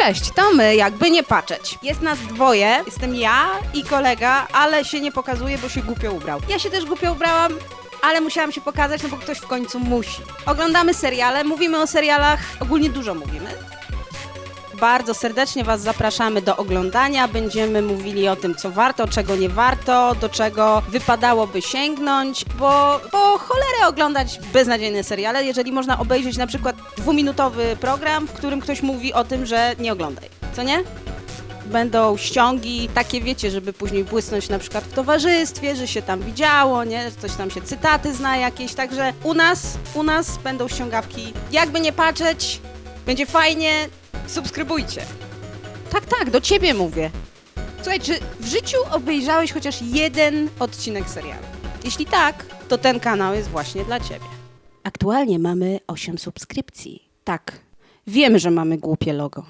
Cześć, to my, jakby nie patrzeć. Jest nas dwoje, jestem ja i kolega, ale się nie pokazuje, bo się głupio ubrał. Ja się też głupio ubrałam, ale musiałam się pokazać, no bo ktoś w końcu musi. Oglądamy seriale, mówimy o serialach, ogólnie dużo mówimy. Bardzo serdecznie Was zapraszamy do oglądania. Będziemy mówili o tym, co warto, czego nie warto, do czego wypadałoby sięgnąć, bo po cholerę oglądać beznadziejne seriale, jeżeli można obejrzeć na przykład dwuminutowy program, w którym ktoś mówi o tym, że nie oglądaj. Co nie? Będą ściągi, takie wiecie, żeby później błysnąć na przykład w towarzystwie, że się tam widziało, nie? Coś tam się cytaty zna jakieś, także u nas, u nas będą ściągawki. Jakby nie patrzeć, będzie fajnie, subskrybujcie. Tak, tak, do ciebie mówię. Słuchaj, czy w życiu obejrzałeś chociaż jeden odcinek serialu? Jeśli tak, to ten kanał jest właśnie dla ciebie. Aktualnie mamy 8 subskrypcji. Tak, wiemy, że mamy głupie logo.